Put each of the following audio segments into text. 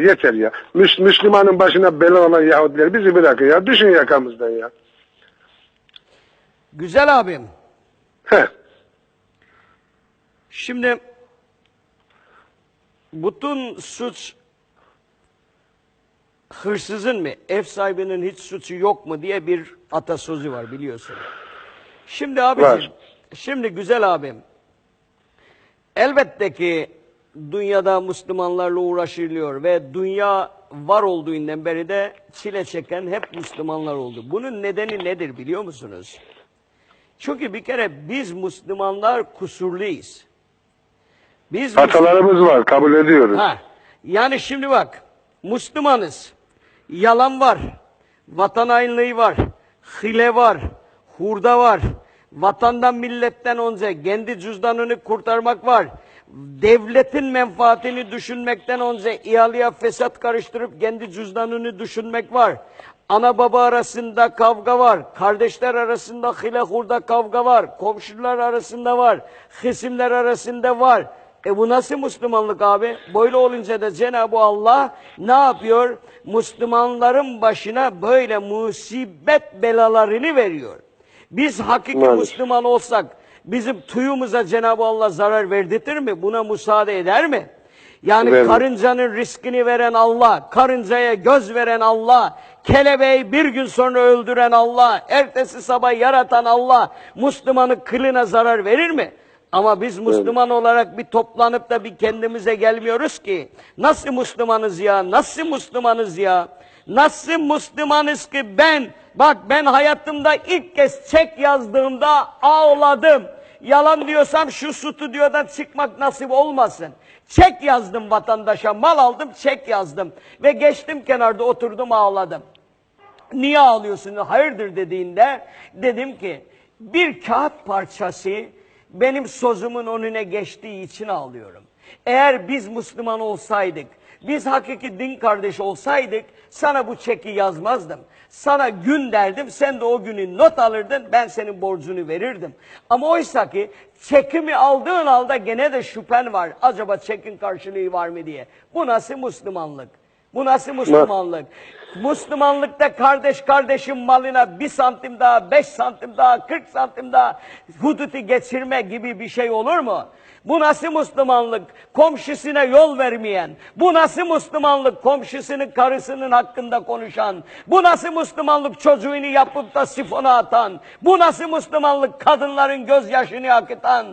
yeter ya. Müs Müslümanın başına bela olan Yahudiler bizi bırakın ya. Düşün yakamızdan ya. Güzel abim. Heh. Şimdi bütün suç hırsızın mı, ev sahibinin hiç suçu yok mu diye bir atasözü var biliyorsun. Şimdi abicim, Var. şimdi güzel abim, elbette ki dünyada Müslümanlarla uğraşılıyor ve dünya var olduğundan beri de çile çeken hep Müslümanlar oldu. Bunun nedeni nedir biliyor musunuz? Çünkü bir kere biz Müslümanlar kusurluyuz. Biz Hatalarımız var. Kabul ediyoruz. Ha, yani şimdi bak, Müslümanız. Yalan var, vatan hainliği var, hile var, hurda var, vatandan milletten önce kendi cüzdanını kurtarmak var. Devletin menfaatini düşünmekten önce ihaleye fesat karıştırıp kendi cüzdanını düşünmek var. Ana baba arasında kavga var, kardeşler arasında hile hurda kavga var, komşular arasında var, hisimler arasında var. E bu nasıl Müslümanlık abi? Böyle olunca da Cenab-ı Allah ne yapıyor? Müslümanların başına böyle musibet belalarını veriyor. Biz hakiki Maalesef. Müslüman olsak bizim tuyumuza Cenab-ı Allah zarar verdirtir mi? Buna müsaade eder mi? Yani Vermez. karıncanın riskini veren Allah, karıncaya göz veren Allah, kelebeği bir gün sonra öldüren Allah, ertesi sabah yaratan Allah, Müslümanın kılına zarar verir mi? Ama biz Müslüman olarak bir toplanıp da bir kendimize gelmiyoruz ki. Nasıl Müslümanız ya? Nasıl Müslümanız ya? Nasıl Müslümanız ki ben, bak ben hayatımda ilk kez çek yazdığımda ağladım. Yalan diyorsam şu stüdyodan çıkmak nasip olmasın. Çek yazdım vatandaşa, mal aldım, çek yazdım. Ve geçtim kenarda oturdum ağladım. Niye ağlıyorsun? Hayırdır dediğinde dedim ki bir kağıt parçası benim sözümün önüne geçtiği için ağlıyorum. Eğer biz Müslüman olsaydık, biz hakiki din kardeşi olsaydık sana bu çeki yazmazdım. Sana gün derdim, sen de o günü not alırdın, ben senin borcunu verirdim. Ama oysa ki çekimi aldığın halde gene de şüphen var. Acaba çekin karşılığı var mı diye. Bu nasıl Müslümanlık? Bu nasıl Müslümanlık? Müslümanlıkta kardeş kardeşin malına bir santim daha, beş santim daha, kırk santim daha hudutu geçirme gibi bir şey olur mu? Bu nasıl Müslümanlık? Komşusuna yol vermeyen. Bu nasıl Müslümanlık? Komşusunun karısının hakkında konuşan. Bu nasıl Müslümanlık? Çocuğunu yapıp da sifona atan. Bu nasıl Müslümanlık? Kadınların gözyaşını akıtan.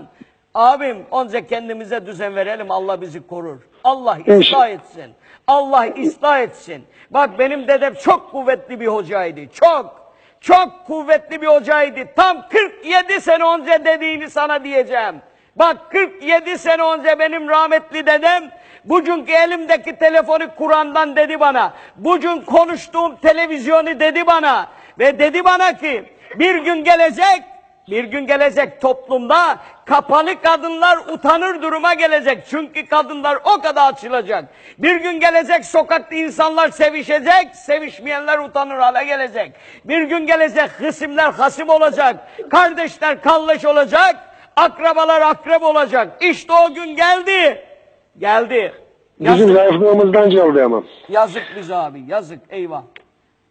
Abim önce kendimize düzen verelim Allah bizi korur. Allah ıslah etsin. Allah ıslah etsin. Bak benim dedem çok kuvvetli bir hocaydı. Çok. Çok kuvvetli bir hocaydı. Tam 47 sene önce dediğini sana diyeceğim. Bak 47 sene önce benim rahmetli dedem bugünkü elimdeki telefonu Kur'an'dan dedi bana. Bugün konuştuğum televizyonu dedi bana. Ve dedi bana ki bir gün gelecek bir gün gelecek toplumda kapalı kadınlar utanır duruma gelecek. Çünkü kadınlar o kadar açılacak. Bir gün gelecek sokakta insanlar sevişecek, sevişmeyenler utanır hale gelecek. Bir gün gelecek hısimler hasım olacak, kardeşler kalleş olacak, akrabalar akrep olacak. İşte o gün geldi. Geldi. Bizim Yazık, zayıflığımızdan çaldı ama. yazık bize abi, yazık eyvah.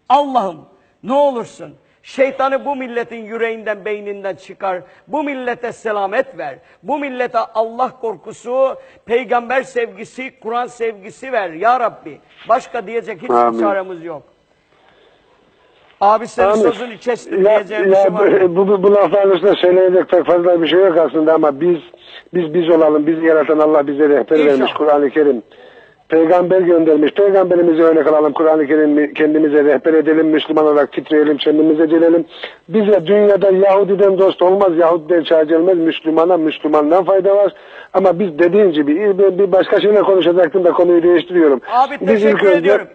Allah'ım ne olursun şeytanı bu milletin yüreğinden beyninden çıkar. Bu millete selamet ver. Bu millete Allah korkusu, peygamber sevgisi, Kur'an sevgisi ver ya Rabbi. Başka diyecek hiçbir Amin. çaremiz yok. Abi senin Amin. sözünü kestim Ya, diyeceğim ya şey var. bu, bu, bu lafların üstüne söyleyecek pek fazla bir şey yok aslında ama biz biz biz olalım. Bizi yaratan Allah bize rehber İnşallah. vermiş Kur'an-ı Kerim. Peygamber göndermiş. Peygamberimize örnek alalım. Kur'an-ı Kerim'i kendimize rehber edelim. Müslüman olarak titreyelim. Kendimize gelelim. Bize dünyada Yahudiden dost olmaz. Yahudiden çağcı olmaz. Müslümana Müslümandan fayda var. Ama biz dediğin gibi bir, başka şeyle konuşacaktım da konuyu değiştiriyorum. Abi Biz teşekkür ilk önce- ediyorum.